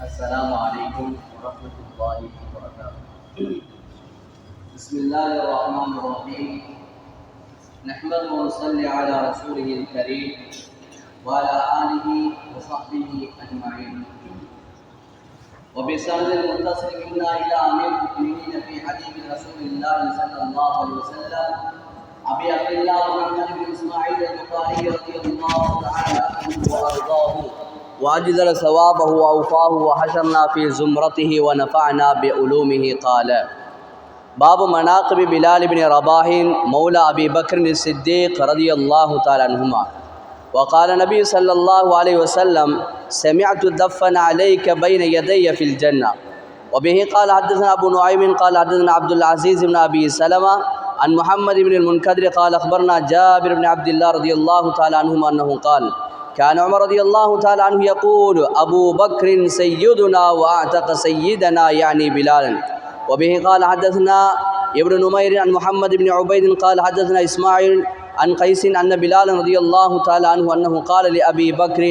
السلام عليكم ورحمة الله وبركاته. بسم الله الرحمن الرحيم. نحمد ونصلي على رسوله الكريم وعلى آله وصحبه أجمعين. وبسند المتصل منا إلى أمير المؤمنين في حديث رسول الله صلى الله عليه وسلم أبي عبد الله محمد بن إسماعيل البخاري رضي الله تعالى عنه وأرضاه. وأجزل ثوابه وأوفاه وحشرنا في زمرته ونفعنا بعلومه قال. باب مناقب بلال بن رباح مولى أبي بكر الصديق رضي الله تعالى عنهما. وقال النبي صلى الله عليه وسلم سمعت دفن عليك بين يدي في الجنة. وبه قال حدثنا أبو نعيم قال حدثنا عبد العزيز بن أبي سلمة عن محمد بن المنكدر قال أخبرنا جابر بن عبد الله رضي الله تعالى عنهما أنه قال كان عمر رضي الله تعالى عنه يقول أبو بكر سيدنا وأعتق سيدنا يعني بلالا. وبه قال حدثنا ابن نمير عن محمد بن عبيد قال حدثنا إسماعيل عن قيس أن بلال رضي الله تعالى عنه أنه قال لأبي بكر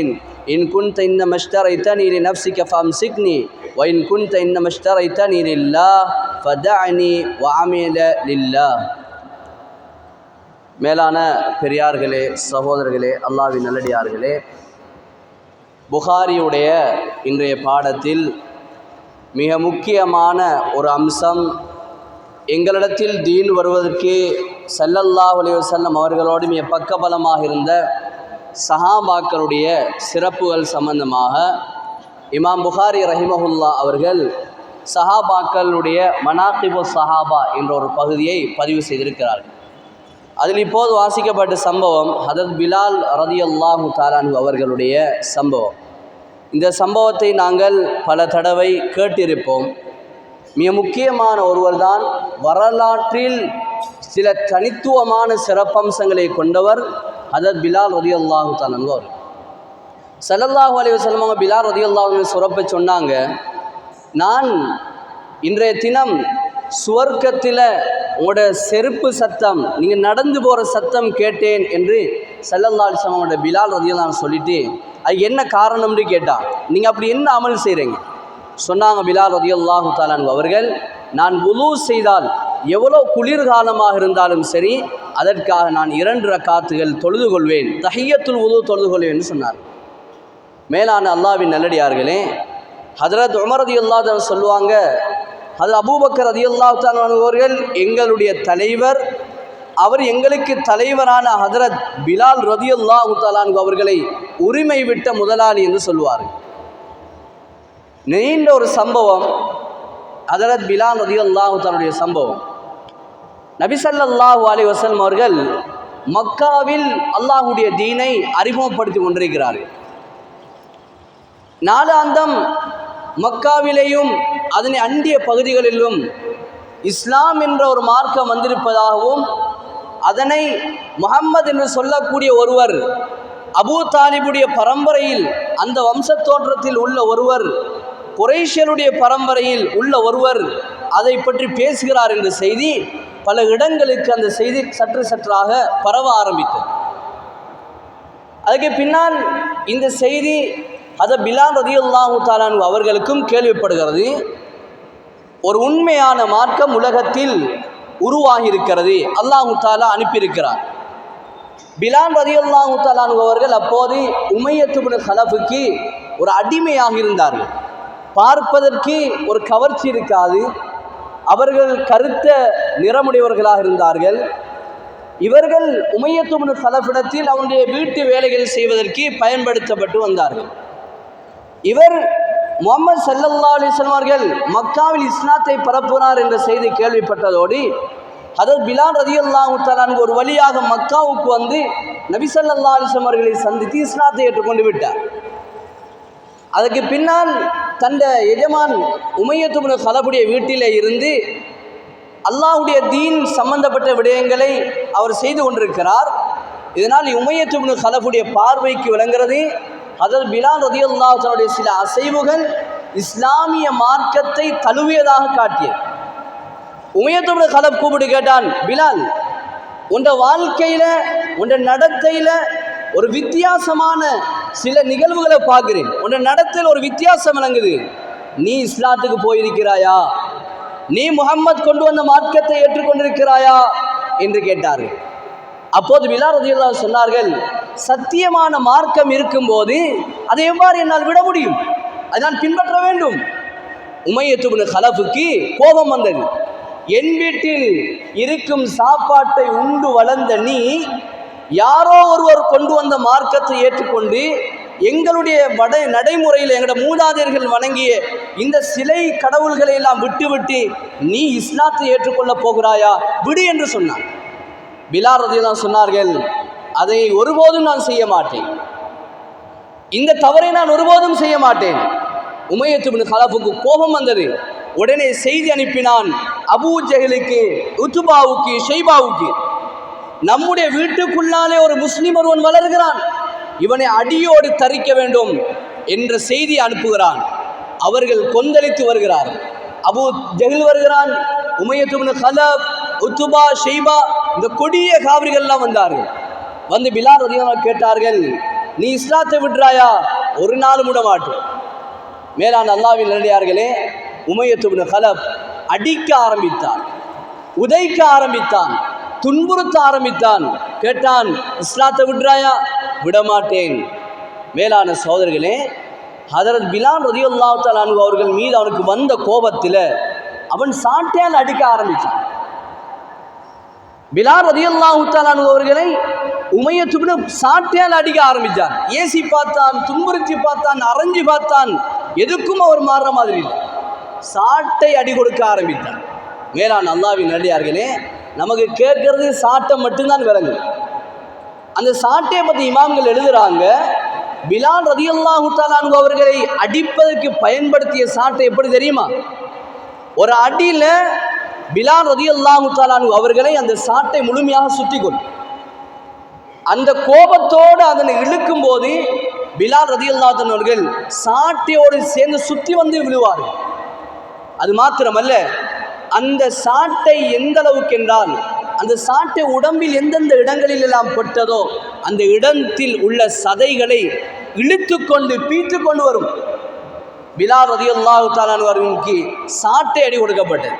إن كنت إنما اشتريتني لنفسك فأمسكني وإن كنت إنما اشتريتني لله فدعني وعمل لله. மேலான பெரியார்களே சகோதரர்களே அல்லாவின் நல்லடியார்களே புகாரியுடைய இன்றைய பாடத்தில் மிக முக்கியமான ஒரு அம்சம் எங்களிடத்தில் தீன் வருவதற்கு ஸல்லல்லாஹு அலைஹி வஸல்லம் அவர்களோடு மிக பக்கபலமாக இருந்த சஹாபாக்களுடைய சிறப்புகள் சம்பந்தமாக இமாம் புகாரி ரஹிமஹுல்லா அவர்கள் சஹாபாக்களுடைய மனாக்கிபு சஹாபா என்ற ஒரு பகுதியை பதிவு செய்திருக்கிறார்கள். அதில் இப்போது வாசிக்கப்பட்ட சம்பவம் ஹதத் பிலால் ரதி அல்லாஹு தாலான் அவர்களுடைய சம்பவம். இந்த சம்பவத்தை நாங்கள் பல தடவை கேட்டிருப்போம். மிக முக்கியமான ஒருவர்தான் வரலாற்றில் சில தனித்துவமான சிறப்பம்சங்களை கொண்டவர் ஹதத் பிலால் ரதி அல்லாஹு தாலான் அவர் சல்லல்லாஹு அலி வஸல்லம் பிலால் ரதி அல்லாஹு சுரப்பை சொன்னாங்க நான் இன்றைய தினம் சுவர்க்கத்தில் உங்களோட செருப்பு சத்தம் நீங்கள் நடந்து போகிற சத்தம் கேட்டேன் என்று சல்லல்லா அலிஸ்லாமோட பிலால் ரதியெல்லாம் சொல்லிட்டு அது என்ன காரணம்னு கேட்டான் நீங்கள் அப்படி என்ன அமல் செய்கிறீங்க சொன்னாங்க பிலால் ரதியல்லாஹு தாலான் அவர்கள் நான் உலு செய்தால் எவ்வளோ குளிர்காலமாக இருந்தாலும் சரி அதற்காக நான் இரண்டு ரக்காத்துகள் தொழுது கொள்வேன் தஹியத்துல் உலு தொழுது கொள்வேன் சொன்னார். மேலான அல்லாவின் நல்லடியார்களே ஹதரத் உமரது இல்லாத சொல்லுவாங்க அது அபூபக்கர் ரதி அல்லாஹ் அவர்கள் எங்களுடைய தலைவர். அவர் எங்களுக்கு தலைவரான ஹதரத் பிலால் ரதி அல்லாஹு அவர்களை உரிமை விட்ட முதலாளி என்று சொல்வார். நீண்ட ஒரு சம்பவம் ஹதரத் பிலால் ரதி உத்தாலுடைய சம்பவம். நபிசல்லாஹு அலி வசல்ம் அவர்கள் மக்காவில் அல்லாஹுடைய தீனை அறிமுகப்படுத்தி கொண்டிருக்கிறார்கள். நாலாந்தம் மக்காவிலேயும் அதனை அண்டிய பகுதிகளிலும் இஸ்லாம் என்ற ஒரு மார்க்கம் வந்திருப்பதாகவும் அதனை முகம்மது என்று சொல்லக்கூடிய ஒருவர் அபூ தாலிபுடைய பரம்பரையில் அந்த வம்ச தோற்றத்தில் உள்ள ஒருவர் குரேஷியருடைய பரம்பரையில் உள்ள ஒருவர் அதை பற்றி பேசுகிறார் என்ற செய்தி பல இடங்களுக்கு அந்த செய்தி சற்று சற்றாக பரவ ஆரம்பித்தது. அதுக்கு பின்னால் இந்த செய்தி அதை பிலால் ரதியுல்லாஹு தாலானு அவர்களுக்கும் கேள்விப்படுகிறது. ஒரு உண்மையான மார்க்கம் உலகத்தில் உருவாகி இருக்கிறது அல்லாஹு தாலா அனுப்பியிருக்கிறார். பிலான் ரதியுல்லாஹு தாலானு அவர்கள் அப்போது உமையத்துபின் ஹலஃபுக்கு ஒரு அடிமையாக இருந்தார்கள். பார்ப்பதற்கு ஒரு கவர்ச்சி இருக்காது. அவர்கள் கருத்த நிறமுடையவர்களாக இருந்தார்கள். இவர்கள் உமையத்துபின் சலபிடத்தில் அவனுடைய வீட்டு வேலைகள் செய்வதற்கு பயன்படுத்தப்பட்டு வந்தார்கள். இவர் முகமது சல்லல்லா அலிஸ்லாம் அவர்கள் மக்காவில் இஸ்லாத்தை பரப்புகிறார் என்ற செய்தி கேள்விப்பட்டதோடு அதர் பிலால் ரதி அல்லாஹு ஒரு வழியாக மக்காவுக்கு வந்து நபி சல்லா அலிஸ்லாம் அவர்களை சந்தித்து இஸ்லாத்தை ஏற்றுக்கொண்டு விட்டார். அதுக்கு பின்னால் தந்த எஜமான் உமையத்துமுன கலபுடைய வீட்டிலே இருந்து அல்லாஹுடைய தீன் சம்பந்தப்பட்ட விடயங்களை அவர் செய்து கொண்டிருக்கிறார். இதனால் உமையத்துமுன கலபுடைய பார்வைக்கு விளங்குறது அதில் பிலால் ரதி அல்லாஹனுடைய சில அசைவுகள் இஸ்லாமிய மார்க்கத்தை தழுவியதாக காட்டியது. உமையத்தோட கலப் கூப்பிட்டு கேட்டான் பிலால் உண்ட வாழ்க்கையில் உண்ட நடத்தையில் ஒரு வித்தியாசமான சில நிகழ்வுகளை பார்க்கிறேன். உன்ற நடத்தில் ஒரு வித்தியாசம் விளங்குது. நீ இஸ்லாத்துக்கு போயிருக்கிறாயா? நீ முகம்மது கொண்டு வந்த மார்க்கத்தை ஏற்றுக்கொண்டிருக்கிறாயா? என்று கேட்டார்கள். அப்போது விழா ரதியுல்லா சொன்னார்கள் சத்தியமான மார்க்கம் இருக்கும்போது அதை எவ்வாறு என்னால் விட முடியும்? அதை நான் பின்பற்ற வேண்டும். உமையத்துபின் ஹலஃபுக்கு கோபம் வந்தது. என் வீட்டில் இருக்கும் சாப்பாட்டை உண்டு வளர்ந்த நீ யாரோ ஒருவர் கொண்டு வந்த மார்க்கத்தை ஏற்றுக்கொண்டு எங்களுடைய வட நடைமுறையில் எங்களோட மூதாதையர்கள் வணங்கிய இந்த சிலை கடவுள்களை எல்லாம் விட்டுவிட்டு நீ இஸ்லாத்தை ஏற்றுக்கொள்ளப் போகிறாயா? விடு என்று சொன்னான். பிலால் ரதியெல்லாம் சொன்னார்கள் அதை ஒருபோதும் நான் செய்ய மாட்டேன். இந்த தவறை நான் ஒருபோதும் செய்ய மாட்டேன். உமையத்துபின் கலபுக்கு கோபம் வந்தது. உடனே செய்தி அனுப்பினான் அபூ ஜஹலுக்கு உத்துபாவுக்கு ஷெய்பாவுக்கு நம்முடைய வீட்டுக்குள்ளாலே ஒரு முஸ்லிம் ஒருவன் வளர்கிறான். இவனை அடியோடு தரிக்க வேண்டும் என்ற செய்தி அனுப்புகிறான். அவர்கள் கொந்தளித்து வருகிறார் அபு ஜஹில் வருகிறான் உமையத்துபின் கலப் உத்துபா ஷெய்பா இந்த கொடிய காவிரிகள்லாம் வந்தார்கள். வந்து பிலால் அதிகமாக கேட்டார்கள் நீ இஸ்லாத்தை விடுறாயா ஒரு நாள் விட மாட்டேன். மேலான அல்லாவின் நிலையார்களே உமையத்துபின் கலப் அடிக்க ஆரம்பித்தான் உதைக்க ஆரம்பித்தான் துன்புறுத்த ஆரம்பித்தான் கேட்டான் இஸ்லாத்தை விடுறாயா விடமாட்டேன் மேலான சோதர்களே ஹதரத் பிலான் ரதி தலானு அவர்கள் மீது அவனுக்கு வந்த கோபத்தில் அவன் சாட்டையால் அடிக்க ஆரம்பித்தான். பிலால் ரதியுல்லாஹு தலானு அவர்களை உமையத்துபின் சாட்டையால் அடிக்க ஆரம்பித்தார் ஏசி பார்த்தான் துன்புறுத்தி பார்த்தான் அரைஞ்சு பார்த்தான். எதுக்கும் அவர் மாறுற மாதிரி இல்லை. சாட்டை அடி கொடுக்க ஆரம்பித்தார். மேலான் அல்லாவின் நடிகார்களே நமக்கு கேட்கறது சாட்டை மட்டும்தான் விளங்கு. அந்த சாட்டையை பற்றி இமாம்கள் எழுதுறாங்க பிலால் ரதி தாலானு அவர்களை அடிப்பதற்கு பயன்படுத்திய சாட்டை எப்படி தெரியுமா? ஒரு அடியில் பிலால் ரதி தாலானு அவர்களை அந்த சாட்டை முழுமையாக சுற்றி கொள் அந்த கோபத்தோடு அதனை இழுக்கும் போது பிலால் ரதியல்லாத்தன் அவர்கள் சாட்டையோடு சேர்ந்து சுற்றி வந்து விழுவார்கள். அது மாத்திரமல்ல அந்த சாட்டை எந்த அளவுக்கு என்றால் அந்த சாட்டை உடம்பில் எந்தெந்த இடங்களில் எல்லாம் பட்டதோ அந்த இடத்தில் உள்ள சதைகளை இழுத்து கொண்டு பீத்து கொண்டு வரும். பிலால் ரதியுல்லாஹு தாலானுவர்களுக்கு சாட்டை அடி கொடுக்கப்பட்டது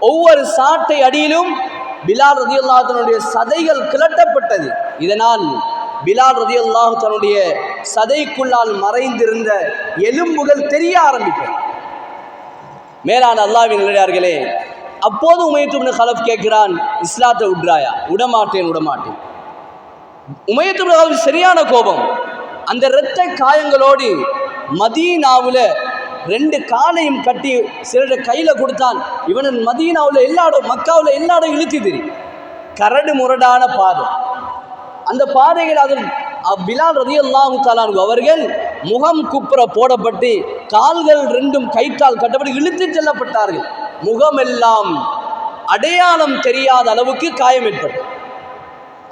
ஒவ்வொரு சாட்டை அடியிலும் பிலால் ரதியுல்லாஹனுடைய சதைகள் கிளட்டப்பட்டது. இதனால் பிலால் ரதியுல்லாஹு தன்னுடைய சதைக்குள்ளால் மறைந்திருந்த எலும்புகள் தெரிய ஆரம்பித்தது. மேலான அல்லாவின் நிலையார்களே அப்போது உமையத்து கலப் கேட்கிறான் இஸ்லாத்தை விட்றாயா? விடமாட்டேன் விடமாட்டேன். உமையத்துபின் சரியான கோபம். அந்த இரத்த காயங்களோடு மதீனாவில் ரெண்டு காலையும் கட்டி சிலர் கையில் கொடுத்தான். இவனன் மதீனாவில் எல்லா இடம் மக்காவில் எல்லா இடம் இழுத்து திரி கரடு முரடான பாதை. அந்த பாதைகள் அதில் பிலால் ரதி அல்லாஹு தாலான் அவர்கள் முகம் குப்புற போடப்பட்டு கால்கள் ரெண்டும் கைத்தால் கட்டப்பட்டு இழுத்து செல்லப்பட்டார்கள். முகமெல்லாம் அடையாளம் தெரியாத அளவுக்கு காயம் ஏற்பட்டது.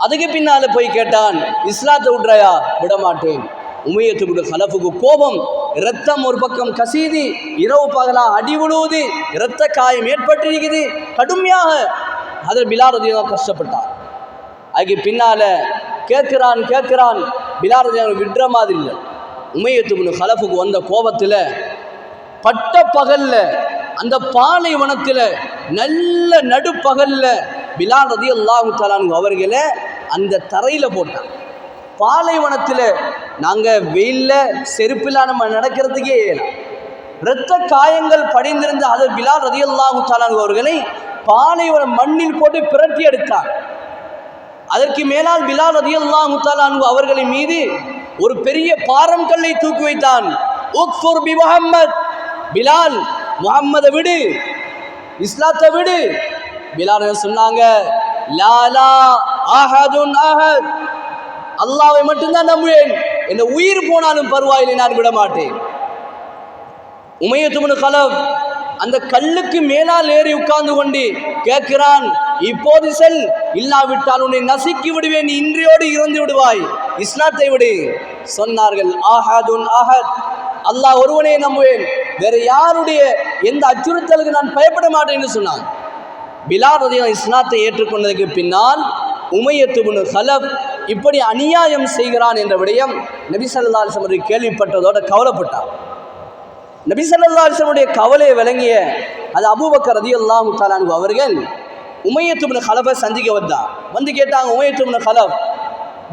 அதுக்கு பின்னால் போய் கேட்டான் இஸ்லாத்தை விட்றாயா? விடமாட்டேன். உமையத்துடைய கலப்புக்கு கோபம் இரத்தம் ஒரு பக்கம் கசீதி இரவு பகலா அடி விழுவுது இரத்த காயம் ஏற்பட்டிருக்குது. கடுமையாக அதில் பிலாரதியாக கஷ்டப்பட்டார். அதுக்கு பின்னால கேட்குறான் கேட்குறான். பிலாரதியாக விடுற மாதிரி இல்லை. உமையத்துபுனு கலப்புக்கு வந்த கோபத்தில் பட்ட பகல்ல அந்த பாலைவனத்தில் நல்ல நடுப்பகல்ல பிலால் ரதி அல்லாஹு தலான் அவர்களை அந்த தரையில் போட்டான். பாலைவனத்தில் நாங்கள் வெயிலில் செருப்பில் நம்ம நடக்கிறதுக்கே இரத்த காயங்கள் படிந்திருந்த அது பிலால் ரதி அல்லாஹு அவர்களை பாலைவன மண்ணில் போட்டு பிரட்டி எடுத்தார் அதற்கு மேலால் பிலால் ரதி அல்லாஹு தலான் அவர்களின் மீது ஒரு பெரிய பாரம் கல்லை தூக்கி வைத்தான். உக்ஃபுர் பி முஹம்மத் பிலால் முகம்மதை விடு இஸ்லாத்தை விடு. பிலால் சொன்னாங்க? லாலா ஆஹதுன் ஆஹத் அல்லாவை மட்டும்தான் நம்புவேன். என்ன உயிர் போனாலும் பருவாயில்லை நான் விட மாட்டேன். உமையத்துமனு கலப் அந்த கல்லுக்கு மேலால் ஏறி உட்கார்ந்து கொண்டு கேட்கிறான் இப்போது செல் இல்லாவிட்டால் உன்னை நசுக்கி விடுவேன் இன்றையோடு இறந்து விடுவாய். இஸ்லாத்தை விடு. சொன்னார்கள் ஆஹாதுன் ஆஹத் அல்லாஹ் ஒருவனே நம்புவேன். வேற யாருடைய எந்த அச்சுறுத்தலுக்கு நான் பயப்பட மாட்டேன் என்று சொன்னான். பிலார் ரதியம் இஸ்லாத்தை ஏற்றுக்கொண்டதுக்கு பின்னால் உமையத்துபுனு ஹலப் இப்படி அநியாயம் செய்கிறான் என்ற விடயம் நபி ஸல்லல்லாஹு கேள்விப்பட்டதோட கவலைப்பட்டார். நபி ஸல்லல்லாஹு கவலையை விளங்கிய அது அபூபக்கர் ரதியல்லாஹு தஆலா தாலான் அவர்கள் உமையத்துப்னு கலபை சந்திக்க வந்தார். வந்து கேட்டாங்க உமையத்துப்னு கலப்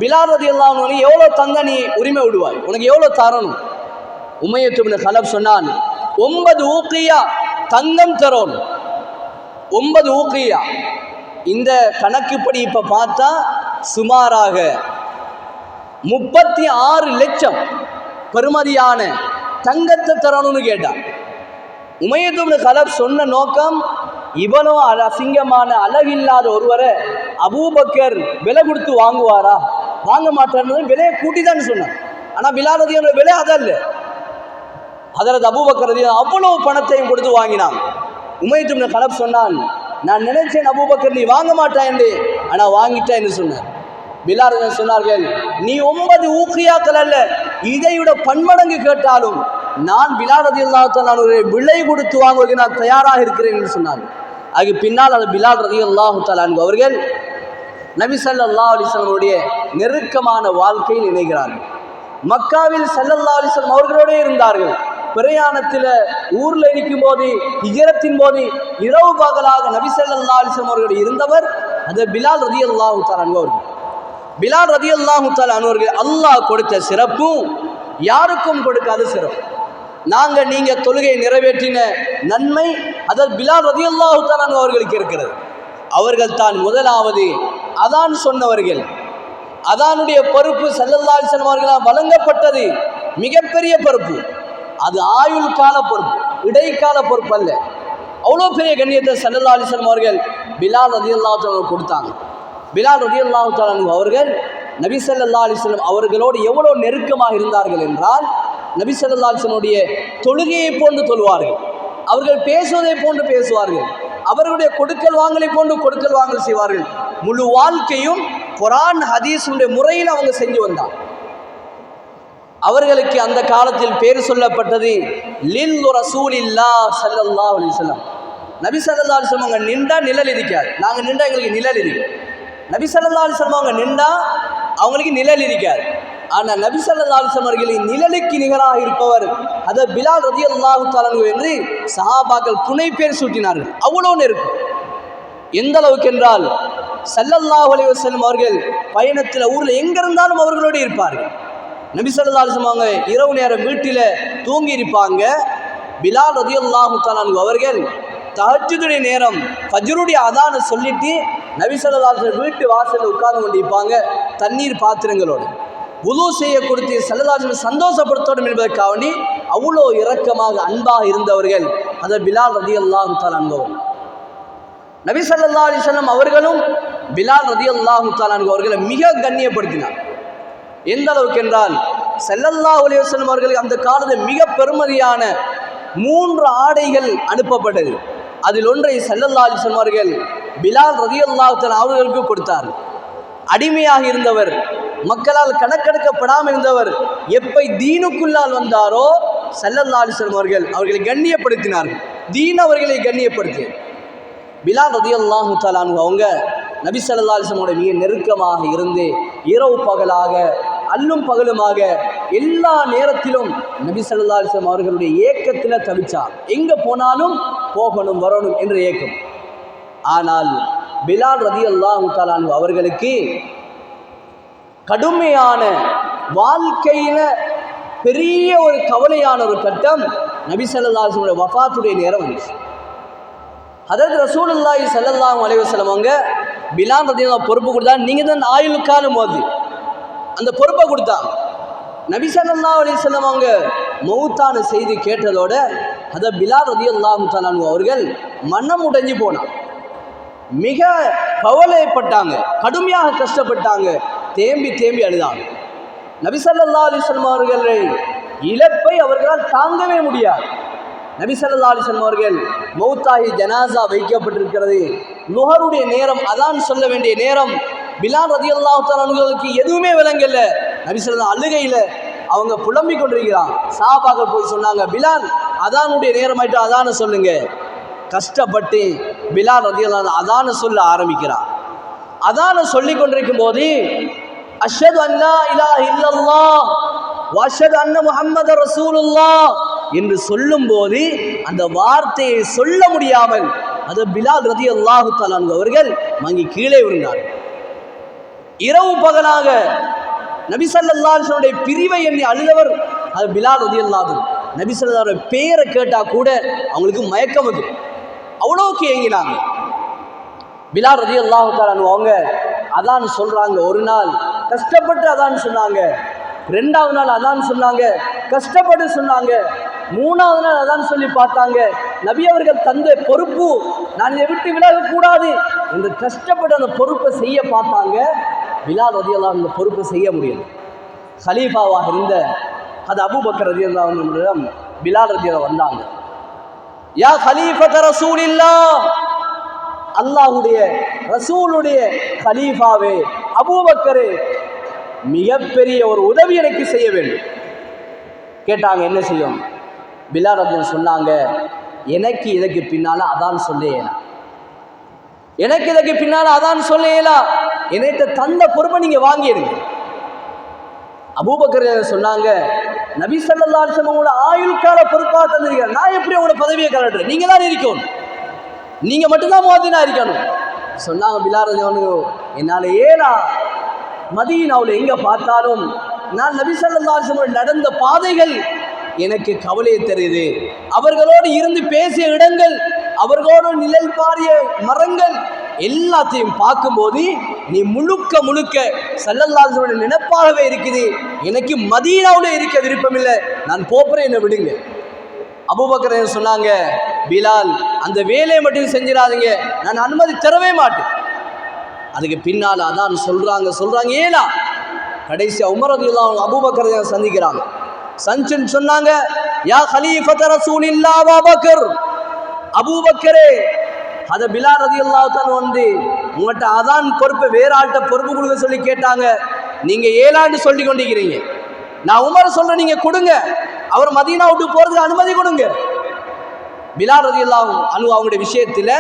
பிலால் ரதியல்லாஹு அன்ஹு எவ்வளோ தந்த நீ உரிமை விடுவாய்? உனக்கு எவ்வளோ தரணும்? உமையத்துப்னு கலப் சொன்னான் ஒன்பது ஊக்கியா தங்கம் தரணும். ஒன்பது ஊக்கியா. இந்த கணக்குப்படி இப்போ பார்த்தா சுமாராக முப்பத்தி ஆறு லட்சம் பெருமதியான தங்கத்தை தரணும்னு கேட்டான். உமையத்துப்னு கலப் சொன்ன நோக்கம் இவனோ அசிங்கமான அழகில்லாத ஒருவரை அபூபக்கர் விலை கொடுத்து வாங்குவாரா? வாங்க மாட்டார்னு விலையை கூட்டி தான் சொன்னான் ஆனால் விலாரதியோட விலை அதல்ல அதில் அபூபக்கர் அவ்வளோ அவ்வளவு பணத்தையும் கொடுத்து வாங்கினான். உமையத்துப்னு கலப் சொன்னான் நான் நினைச்சேன் அபூபக்கர் நீ வாங்க மாட்டான் என்று ஆனால் வாங்கிட்டேன் என்று சொன்னார். பிலாரதன் சொன்னார்கள் நீ ஒன்பது ஊக்கியாக்கள் அல்ல இதைவிட பன்மடங்கு கேட்டாலும் நான் பிலாரதி அல்லாஹால ஒரு விலை கொடுத்து வாங்குவதற்கு நான் தயாராக இருக்கிறேன் என்று சொன்னார் அதுக்கு பின்னால் அது பிலால் ரதி அல்லாஹு அவர்கள் நபி சல்லா அலைஹி நெருக்கமான வாழ்க்கையில் இணைகிறார்கள் மக்காவில் சல்லல்லா அலிஸ்லம் அவர்களோடே இருந்தார்கள். பிரயாணத்தில் ஊரில் இருக்கும் போது இகரத்தின் போது இரவு பகலாக நபி சல்லா அலிஸ்லம் அவர்கள் இருந்தவர் அது பிலால் ரதி அல்லாஹு தாலான் அவர்கள். பிலால் ரதி அல்லாஹு அனுவர்கள் அல்லாஹ் கொடுத்த சிறப்பும் யாருக்கும் கொடுக்காத சிறப்பு. நாங்கள் நீங்கள் தொழுகை நிறைவேற்றின நன்மை அதில் பிலால் ரதி அல்லாஹு அவர்களுக்கு இருக்கிறது. அவர்கள் தான் முதலாவது. அதான் சொன்னவர்கள். அதானுடைய பொறுப்பு செல்லல்லால் செல்லம் வழங்கப்பட்டது. மிகப்பெரிய பொறுப்பு. அது ஆயுள் கால பொறுப்பு இடைக்கால பொறுப்பு அல்ல அவ்வளோ பெரிய கண்ணியத்தை சல்லல்லா அலிஸ்லாம் அவர்கள் பிலால் ரதி அல்லாஹ் கொடுத்தாங்க. பிலால் ரதி அல்லாஹு அவர்கள் நபி ஸல்லல்லாஹு அவர்களோடு எவ்வளோ நெருக்கமாக இருந்தார்கள் என்றால் நபி ஸல்லல்லாஹு அலைஹி தொழுகையை போன்று தொழுவார்கள். அவர்கள் பேசுவதை போன்று பேசுவார்கள். அவர்களுடைய கொடுக்கல் வாங்கலை போன்று கொடுக்கல் வாங்கல் செய்வார்கள். முழு வாழ்க்கையும் குரான் ஹதீஸுடைய முறையில் அவங்க செஞ்சு வந்தாங்க. அவர்களுக்கு அந்த காலத்தில் பேர் சொல்லப்பட்டது லில் ரசூலில்லா ஸல்லல்லாஹு அலைஹி வஸல்லம். நபி சல்லா அலைஹி அவங்க நின்றா நிழல் இருக்காது நாங்கள் நின்றா எங்களுக்கு நிழல் இருக்கு நபி சல்லா அலிஸ்லாம் அவங்க நின்றா அவங்களுக்கு நிழல் இருக்காது. ஆனால் நபி சல்லா அலிஸ்லாம் அவர்களின் நிழலுக்கு நிகராக இருப்பவர். அதை பிலால் ரதியல்லாஹு தஆலா என்று சஹாபாக்கள் துணை பேர் சூட்டினார்கள். அவ்வளோ நெருக்கம் எந்த அளவுக்கு என்றால் சல்லல்லாஹ் அலிவசல்லம் அவர்கள் பயணத்தில் ஊரில் எங்கே இருந்தாலும் அவர்களோடு இருப்பார்கள். நபி சல்லா அலிஸ்லாம் அவங்க இரவு நேரம் வீட்டில் தூங்கி இருப்பாங்க. பிலால் ரதியல்லாஹு தஆலா அவர்கள் தஹஜ்ஜுடைய நேரம் ஃபஜ்ருடைய அதானை சொல்லிட்டு நபி வீட்டு வாசலில் உட்கார்ந்து கொண்டிருப்பாங்க. தண்ணீர் பாத்திரங்களோடு. உது செய்ய கொடுத்து செல்லதாஜனை சந்தோஷப்படுத்தணும் என்பதற்காக வேண்டி அவ்வளோ இரக்கமாக அன்பாக இருந்தவர்கள் அதை பிலால் ரதி அல்லாஹு தாலான்கவர் நபி சல்லா அலைஹி அவர்களும் பிலால் ரதி அல்லாஹு தாலான்கு அவர்களை மிக கண்ணியப்படுத்தினார். எந்த அளவுக்கு என்றால் செல்லல்லா அலிவசல்லம் அவர்களுக்கு அந்த காலத்தில் மிக பெருமதியான மூன்று ஆடைகள் அனுப்பப்பட்டது. அதில் ஒன்றை செல்லல்லா அலைஹி அவர்கள் பிலால் ரதி அல்லாஹு அவர்களுக்கு கொடுத்தார். அடிமையாக இருந்தவர் மக்களால் கணக்கெடுக்கப்படாமல் இருந்தவர் எப்பை தீனுக்குள்ளால் வந்தாரோ சல்லல்லா அவர்கள் அவர்களை கண்ணியப்படுத்தினார்கள் தீன் அவர்களை கண்ணியப்படுத்தி பிலால் ரதி அல்லாஹு தாலானு அவங்க நபி சல்லா அலிஸ்லமோட மிக நெருக்கமாக இருந்து இரவு பகலாக அல்லும் பகலுமாக எல்லா நேரத்திலும் நபி சல்லா அலிஸ்லம் அவர்களுடைய ஏக்கத்தில் தவிச்சார். எங்கே போனாலும் போகணும் வரணும் என்ற ஏக்கம். ஆனால் பிலால் ரதி அல்லாஹு தாலானு அவர்களுக்கு கடுமையான வாழ்க்கையில பெரிய ஒரு கவலையான ஒரு கட்டம் நபி சல்லாஹுடைய வஃபாத்துடைய நேரம் வந்துச்சு. அதாவது ரசூலுல்லாஹி ஸல்லல்லாஹு அலைஹி வஸல்லம் அவங்க பிலால் ரதி பொறுப்பு கொடுத்தா நீங்கள் தான் ஆயுளுக்கான காலம் போது. அந்த பொறுப்பை கொடுத்தாங்க. நபி சல்லா அலைஹி அவங்க மௌத்தான செய்தி கேட்டதோட அதை பிலால் ரதியல்லாஹு தஆலா அவர்கள் மனம் உடைஞ்சு போனான் மிக கவலைப்பட்டாங்க கடுமையாக கஷ்டப்பட்டாங்க. தேம்பி தேம்பி அழுதாங்க. நபிசல்லா ஸல்லல்லாஹு அவர்களை இழப்பை அவர்களால் தாங்கவே முடியாது. நபிசல்லா ஸல்லல்லாஹு அவர்கள் மௌத்தாகி ஜனாசா வைக்கப்பட்டிருக்கிறது. நுகருடைய நேரம் அதான் சொல்ல வேண்டிய நேரம். பிலால் ரதி அல்லாஹாலுக்கு எதுவுமே விளங்கல. நபிசல்லா அழுகையில் அவங்க புலம்பிக் கொண்டிருக்கிறான் சாபாக்கள் போய் சொன்னாங்க பிலால் அதானுடைய நேரம் ஆயிட்டு அதான சொல்லுங்க. கஷ்டப்பட்டு பிலால் ரதியல்லாஹு அதான சொல்ல ஆரம்பிக்கிறார். அதான சொல்லி கொண்டிருக்கும் போது அஷத் அன்னா இலா இல்லல்லா வஷத் அன்ன முஹம்மது ரசூலுல்லா என்று சொல்லும்போது அந்த வார்த்தையை சொல்ல முடியாமல் அது பிலால் ரதி அல்லாஹு அவர்கள் மங்கி கீழே விழுந்தார் இரவு பகலாக நபிசல்லாஹனுடைய பிரிவை எண்ணி அழுதவர் அது பிலால் ரதி அல்லாது நபி பெயரை பேரை கேட்டால் கூட அவங்களுக்கு மயக்கம் வந்து அவ்வளோக்கு ஏங்கினாங்க. பிலால் ரதி அல்லாஹு அவங்க அதான் சொல்கிறாங்க ஒரு நாள் கஷ்டப்பட்டு அதான் சொன்னாங்க ரெண்டாவது நாள் அதான் சொன்னாங்க கஷ்டப்பட்டு சொன்னாங்க மூணாவது நாள் அதான் சொல்லி பார்த்தாங்க நபி அவர்கள் தந்த பொறுப்பு நான் இதை விட்டு விலகக்கூடாது என்று கஷ்டப்பட்டு அந்த பொறுப்பை செய்ய பார்த்தாங்க பிலால் ரதியெல்லாம் அந்த பொறுப்பை செய்ய முடியல. ஹலீஃபாவாக இருந்த அது அபூபக்கர் ரதியல்லாவிடம் பிலால் ரதியல்லா வந்தாங்க. யா ஹலீஃபத ரசூலில்லா அல்லாஹுடைய ரசூலுடைய கலீஃபாவே அபூபக்கரே மிகப்பெரிய ஒரு உதவி எனக்கு செய்ய வேண்டும். கேட்டாங்க என்ன செய்யும்? பிலால் சொன்னாங்க எனக்கு இதற்கு பின்னால் அதான் சொல்லேனா? எனக்கு இதற்கு பின்னால் அதான் சொல்லேலா என்னைட்ட தந்த பொறுப்பை நீங்கள் வாங்கிடுங்க. அபூபக்கர் சொன்னாங்க நபி சல்லா உங்களோட ஆயுள் கால பொறுப்பாக தந்திருக்கிறார். நான் எப்படி உங்களோட பதவியை கலட்டுறேன்? நீங்கள் தான் இருக்கணும். நீங்கள் மட்டும்தான் மோதினா இருக்கணும். சொன்னாங்க பிலாரஜவனு என்னால் மதியின் மதீனாவில் எங்கே பார்த்தாலும் நான் நபி சல்லாஹ் நடந்த பாதைகள் எனக்கு கவலையை தருது. அவர்களோடு இருந்து பேசிய இடங்கள் அவர்களோடு நிழல் பாரிய மரங்கள் எல்லாத்தையும் பார்க்கும்போது நீ முழுக்க முழுக்க சல்லல்லாஹோட நினைப்பாகவே இருக்குது. எனக்கு மதீனாவில் இருக்க விருப்பமில்லை. நான் போப்புறேன் என்னை விடுங்க. அபுபக்கர் சொன்னாங்க? பிலால் அந்த வேலையை மட்டும் செஞ்சிடாதீங்க. நான் அனுமதி தரவே மாட்டேன். அதுக்கு பின்னால் அதான் சொல்கிறாங்க சொல்கிறாங்க ஏனா கடைசி உமரதுல்லாம் அபுபக்கர் சந்திக்கிறாங்க. சஞ்சன் சொன்னாங்க யா ஹலீஃபத ரசூலில்லா அபூபக்கர் அபூபக்கரே அதை பிலா ரதி அல்லாத்தான் வந்து உங்கள்கிட்ட அதான் பொறுப்பை வேற ஆள்கிட்ட பொறுப்பு கொடுக்க சொல்லி கேட்டாங்க. நீங்கள் ஏழாண்டு சொல்லி கொண்டிருக்கிறீங்க. நான் உமர் சொல்றேன் நீங்கள் கொடுங்க. அவர் மதியனா விட்டு போகிறதுக்கு அனுமதி கொடுங்க. பிலா ரதி அல்லாஹும் அனு அவங்களுடைய விஷயத்தில்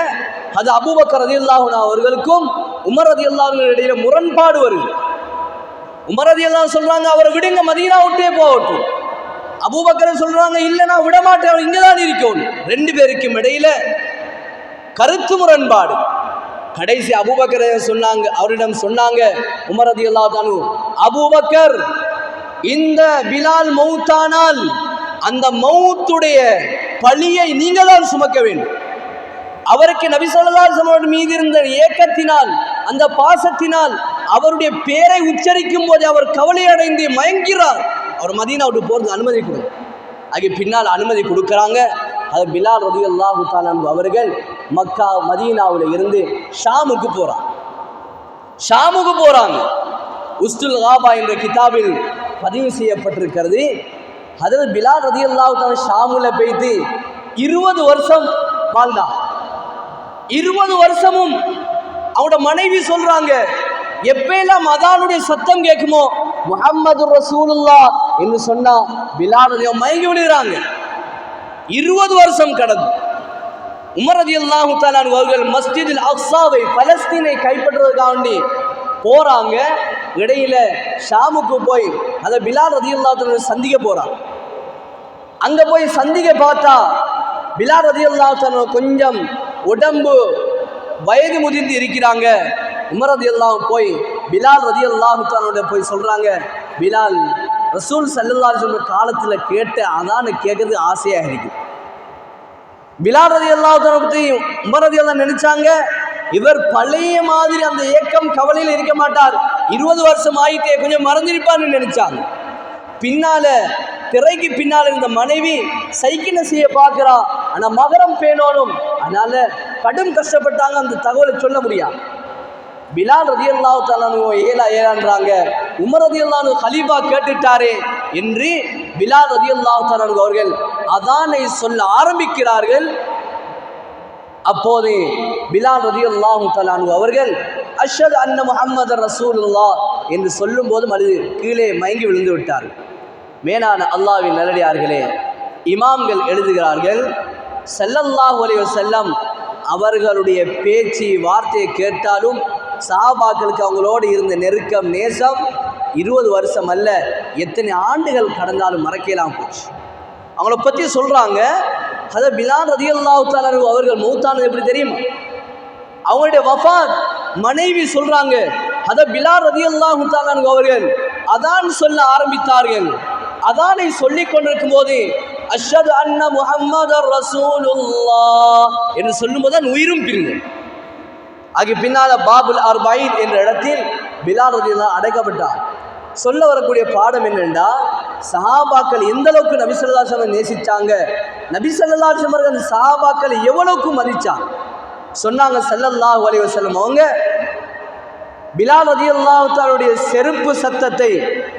அது அபூபக்கர் ரதி அல்லாஹுனா அவர்களுக்கும் உமர் ரதி அல்லாஹும் இடையில முரண்பாடு வருது. உமர் ரதி அல்லாஹ் சொல்கிறாங்க அவரை விடுங்க மதியனா விட்டே போகட்டும். அபூபக்கர் சொல்கிறாங்க இல்லை நான் விட மாட்டேன் அவர் இங்கே தான் இருக்கணும். ரெண்டு பேருக்கும் இடையில கருத்து முரண்பாடு. கடைசி அபூபக்கர் சொன்னாங்க அவரிடம் சொன்னாங்க உமரதி அல்லாதானு தானு அபூபக்கர் இந்த பிலால் மௌத்தானால் அந்த மௌத்துடைய பழியை நீங்க தான் சுமக்க வேண்டும். அவருக்கு நபி சொல்லலாசமோட மீது இருந்த ஏக்கத்தினால் அந்த பாசத்தினால் அவருடைய பேரை உச்சரிக்கும் போது அவர் கவலை அடைந்து மயங்கிறார். அவர் மதீனா விட்டு போகிறது அனுமதி கொடுங்க அதுக்கு பின்னால் அனுமதி கொடுக்குறாங்க. அது பிலால் ரதி அல்லாஹு அவர்கள் மக்கா மதீனாவில் இருந்து ஷாமுக்கு போகிறான் ஷாமுக்கு போகிறாங்க உஸ்துல் ஹாபா என்ற கிதாபில் பதிவு செய்யப்பட்டிருக்கிறது. அதில் பிலா ரதி அல்லாவுக்கான ஷாமுல போய்த்து இருபது வருஷம் வாழ்ந்தான். இருபது வருஷமும் அவனோட மனைவி சொல்றாங்க எப்பெல்லாம் அதானுடைய சத்தம் கேட்குமோ முகம்மது ரசூலுல்லா என்று சொன்னா பிலால் மயங்கி விடுகிறாங்க இருபது வருஷம் கடந்து. உமரதி அல்லாஹு தாலான் அவர்கள் மஸ்ஜிதில் அக்ஸாவை பலஸ்தீனை கைப்பற்றுவதற்காண்டி போறாங்க. இடையில ஷாமுக்கு போய் அதை பிலால் ரதி அல்லாஹ் சந்திக்க போறான். அங்க போய் சந்திக்க பார்த்தா பிலால் ரதி அல்லாஹ் கொஞ்சம் உடம்பு வயது முதிர்ந்து இருக்கிறாங்க. உமர் ரதி அல்லாஹ் போய் பிலால் ரதி அல்லாஹு போய் சொல்றாங்க பிலால் ரசூல் சல்லல்லாஹு சொன்ன காலத்துல கேட்டு அதான கேட்கறது ஆசையாக இருக்குது பிலால் ரதி பற்றி உமரதி எல்லாம் நினைச்சாங்க இவர் பழைய மாதிரி அந்த ஏக்கம் கவலையில் இருக்க மாட்டார். இருபது வருஷம் ஆயிட்டே கொஞ்சம் மறந்திருப்பான்னு நினைச்சாங்க. பின்னால திரைக்கு பின்னால் இருந்த மனைவி சைக்கிளை செய்ய பார்க்கிறா. ஆனா மகரம் பேணோனும். அதனால கடும் கஷ்டப்பட்டாங்க அந்த தகவலை சொல்ல முடியாது. பிலால் ரதியல்லாஹு தாலானு ஏலா ஏலான்றாங்க உமர் ரதியல்லானு ஹலீஃபா கேட்டுட்டாரே என்று பிலால் ரதியல்லாஹு தாலானு அவர்கள் அதானை சொல்ல ஆரம்பிக்கிறார்கள். அப்போது பிலால் ரதியல்லாஹு தாலானு அவர்கள் அஷத் அன்ன முஹம்மது ரசூலுல்லா என்று சொல்லும் போதும் அது கீழே மயங்கி விழுந்து விட்டார்கள். மேலான அல்லாவின் நல்லடியார்களே இமாம்கள் எழுதுகிறார்கள் செல்லல்லாஹ் அலைஹி செல்லம் அவர்களுடைய பேச்சு வார்த்தையை கேட்டாலும் சஹாபாக்களுக்கு அவங்களோடு இருந்த நெருக்கம் நேசம் இருபது வருஷம் அல்ல எத்தனை ஆண்டுகள் கடந்தாலும் மறக்கலாம் போச்சு. அவங்கள பற்றி சொல்கிறாங்க அதை பிலால் ரதியல்லாஹு தாலு அவர்கள் மௌத்தானது எப்படி தெரியுமா? அவங்களுடைய வஃபாத் மனைவி சொல்கிறாங்க அதை பிலால் ரதியல்லாஹு தாலு அவர்கள் அதான் சொல்ல ஆரம்பித்தார்கள். அதானை சொல்லிக் கொண்டிருக்கும் போது அஷத் அன்ன முஹம்மது ரசூலுல்லா என்று சொல்லும்போது தான் உயிரும் பிரிவு ஆகிய பின்னால பாபுல் அர்பைன் என்ற இடத்தில் பிலால் ரதியல்லாஹு அடைக்கப்பட்டார். சொல்ல வரக்கூடிய பாடம் என்னென்னா சஹாபாக்கள் எந்த அளவுக்கு நபி ஸல்லல்லாஹு அலைஹி நேசிச்சாங்க? நபி ஸல்லல்லாஹு அலைஹி அந்த சஹாபாக்கள் எவ்வளவுக்கு மதிச்சாங்க? சொன்னாங்க செல்லல்லா அலைஹி செல்லும் அவங்க பிலால் ரதியல்லாஹு செருப்பு சத்தத்தை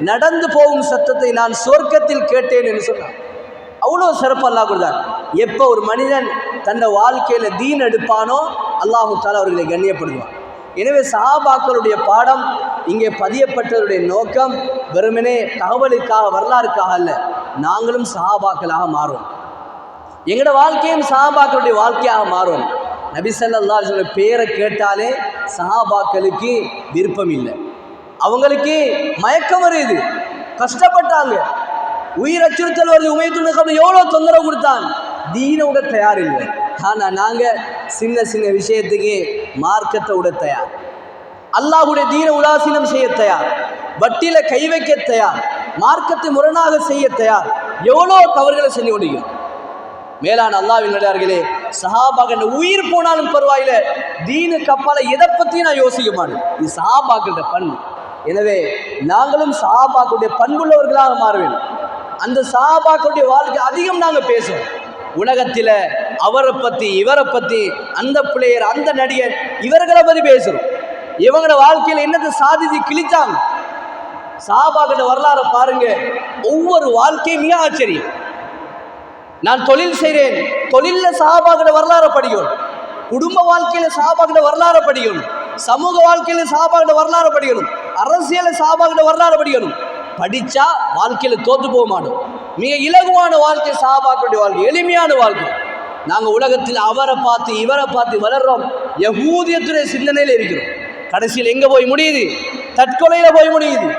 நடந்து போகும் சத்தத்தை நான் சொர்க்கத்தில் கேட்டேன் என்று சொன்னான் அவ்வளோ சிறப்பு அல்லாஹ் கொடுத்தார். எப்போ ஒரு மனிதன் தன்னை வாழ்க்கையில் தீன் எடுப்பானோ அல்லாஹு தாலா அவர்களை கண்ணியப்படுவான். எனவே சஹாபாக்களுடைய பாடம் இங்கே பதியப்பட்டவருடைய நோக்கம் வெறுமனே தகவலுக்காக வரலாறுக்காக அல்ல. நாங்களும் சஹாபாக்களாக மாறுவோம். எங்களோட வாழ்க்கையும் சஹாபாக்களுடைய வாழ்க்கையாக மாறும். நபிசல்லா பேரை கேட்டாலே சஹாபாக்களுக்கு விருப்பம் இல்லை. அவங்களுக்கு மயக்கம் வருது. கஷ்டப்பட்டாங்க. உயிர் அச்சுறுத்தல் வருது. உமையத்துக்கு எவ்வளோ தொந்தரவு கொடுத்தான். தீன விட தயார் இல்லை. ஆனால் நாங்கள் சின்ன சின்ன விஷயத்துக்கு மார்க்கத்தை விட தயார். அல்லாஹுடைய தீன உதாசீனம் செய்ய தயார். வட்டியில கை வைக்க தயார். மார்க்கத்தை முரணாக செய்ய தயார். எவ்வளோ தவறுகளை செஞ்சு முடியும் மேலான அல்லாவின் நடிகார்களே சஹாபாக உயிர் போனாலும் பரவாயில்ல. தீனு கப்பால எதை பற்றியும் நான் யோசிக்க மாட்டேன். இது சஹாபாக்களோட பண்பு. எனவே நாங்களும் சஹாபாக்குடைய பண்புள்ளவர்களாக மாற வேண்டும். அந்த சஹாபாக்களுடைய வாழ்க்கை அதிகம் நாங்கள் பேசுவோம் உலகத்தில் அவரை பற்றி இவரை பற்றி அந்த பிளேயர் அந்த நடிகர் இவர்களை பற்றி பேசுகிறோம் இவங்களோட வாழ்க்கையில் என்னத்தை சாதிச்சு கிழிச்சாங்க? சஹாபாக்களோட வரலாறை பாருங்க. ஒவ்வொரு வாழ்க்கையும் மிக ஆச்சரியம். நான் தொழில் செய்கிறேன் தொழிலில் சஹாபாக்கிற வரலாறு படிக்கணும் குடும்ப வாழ்க்கையில் சஹாபாக்கிற வரலாறு படிக்கணும் சமூக வாழ்க்கையில் சஹாபாக்கிற வரலாறு படிக்கணும் அரசியலில் சஹாபாக்கிற வரலாறு படிக்கணும் படித்தா வாழ்க்கையில் தோற்று போக மாட்டோம். மிக இலகுவான வாழ்க்கை சஹாபாக்களுடைய வாழ்க்கை எளிமையான வாழ்க்கை. நாங்கள் உலகத்தில் அவரை பார்த்து இவரை பார்த்து வளர்றோம். யகூதியத்துடைய சிந்தனையில் இருக்கிறோம். கடைசியில் எங்கே போய் முடியுது? தற்கொலையில் போய் முடியுது.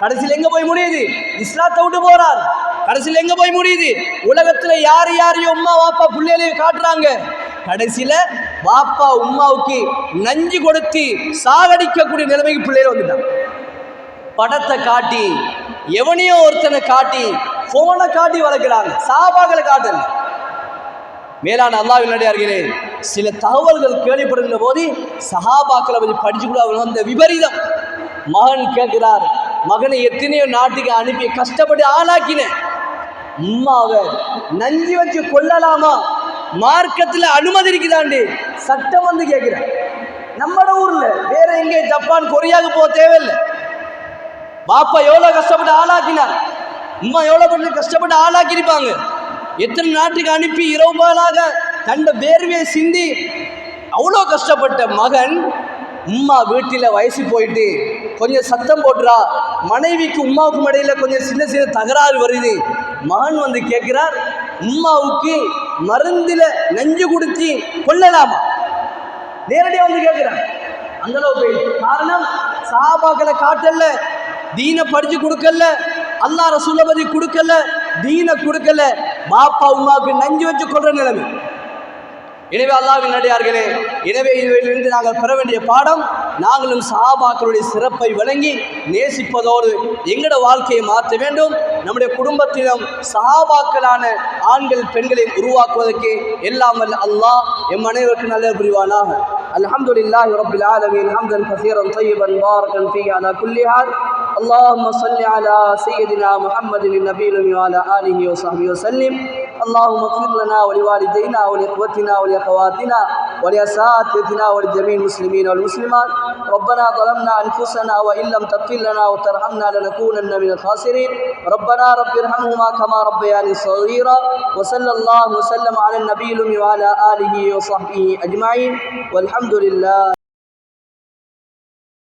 கடைசியில் எங்கே போய் முடியுது? இஸ்லாத்தை விட்டு போறார். கடைசியில் எங்கே போய் முடியுது? உலகத்தில் யார் யாரையும் அம்மா வாப்பா பிள்ளைகளையும் காட்டுறாங்க. கடைசியில் வாப்பா உம்மாவுக்கு நஞ்சு கொடுத்து சாகடிக்கக்கூடிய நிலைமைக்கு பிள்ளைகள் வந்துட்டாங்க. படத்தை காட்டி எவனையோ ஒருத்தனை காட்டி ஃபோனை காட்டி வளர்க்குறாங்க. சாபாக்களை காட்டல. மேலான அல்லாவின் நடிகார்களே சில தகவல்கள் கேள்விப்படுகிற போது சஹாபாக்களை பற்றி படிச்சு கூட அவர் வந்த விபரீதம். மகன் கேட்கிறார் மகனை எத்தனையோ நாட்டுக்கு அனுப்பி கஷ்டப்பட்டு ஆளாக்கினேன். உம்மாவை நஞ்சு வச்சு கொல்லலாமா? மார்க்கத்தில் அனுமதி இருக்குதாண்டி? சட்டம் வந்து கேட்கிறேன் நம்மட ஊர்ல வேற எங்கே ஜப்பான் கொரியாவுக்கு போக தேவையில்லை. பாப்பா எவ்வளோ கஷ்டப்பட்டு ஆளாக்கினார்? உம்மா எவ்வளோ பண்ணி கஷ்டப்பட்டு ஆளாக்கியிருப்பாங்க? எத்தனை நாட்டுக்கு அனுப்பி இரவு பகலாக தண்ட வேர்வையை சிந்தி அவ்வளோ கஷ்டப்பட்ட மகன் உம்மா வீட்டில் வயசு போயிட்டு கொஞ்சம் சத்தம் போட்டுறா. மனைவிக்கு உம்மாவுக்கும் மடையில் கொஞ்சம் சின்ன சின்ன தகராறு வருது. மகன் வந்து கேட்கிறார் உம்மாவுக்கு மருந்தில் நஞ்சு கொடுத்து கொல்லலாமா நேரடியாக வந்து கேட்குறான் அந்த அளவு காரணம் சாபாக்களை காட்டல தீனை படிச்சு கொடுக்கல அல்லார சுலபதி கொடுக்கல தீனை கொடுக்கல. பாப்பா உமாவுக்கு நஞ்சு வச்சு கொள்ற நிலைமை. எனவே அல்லாவின் நடிகார்களே எனவே இதிலிருந்து நாங்கள் பெற வேண்டிய பாடம் நாங்களும் சஹாபாக்களுடைய சிறப்பை வழங்கி நேசிப்பதோடு எங்களோட வாழ்க்கையை மாற்ற வேண்டும் நம்முடைய குடும்பத்திலும் சஹாபாக்களான ஆண்கள் பெண்களை உருவாக்குவதற்கு எல்லாம் வல்ல அல்லாஹ் எம் அனைவருக்கும் நல்ல புரிவானாக الحمد لله رب العالمين حمدا كثيرا طيبا مباركا فيه على كل حال اللهم صل على سيدنا محمد النبي الأمي وعلى آله وصحبه وسلم اللهم اغفر لنا ولوالدينا ولإخوتنا ولأخواتنا ولأساتذتنا ولجميع المسلمين والمسلمات. ربنا ظلمنا أنفسنا وإن لم تغفر لنا وترحمنا لنكونن من الخاسرين. ربنا رب ارحمهما كما ربياني صغيرا. وصلى الله وسلم على النبي وعلى آله وصحبه أجمعين. والحمد لله.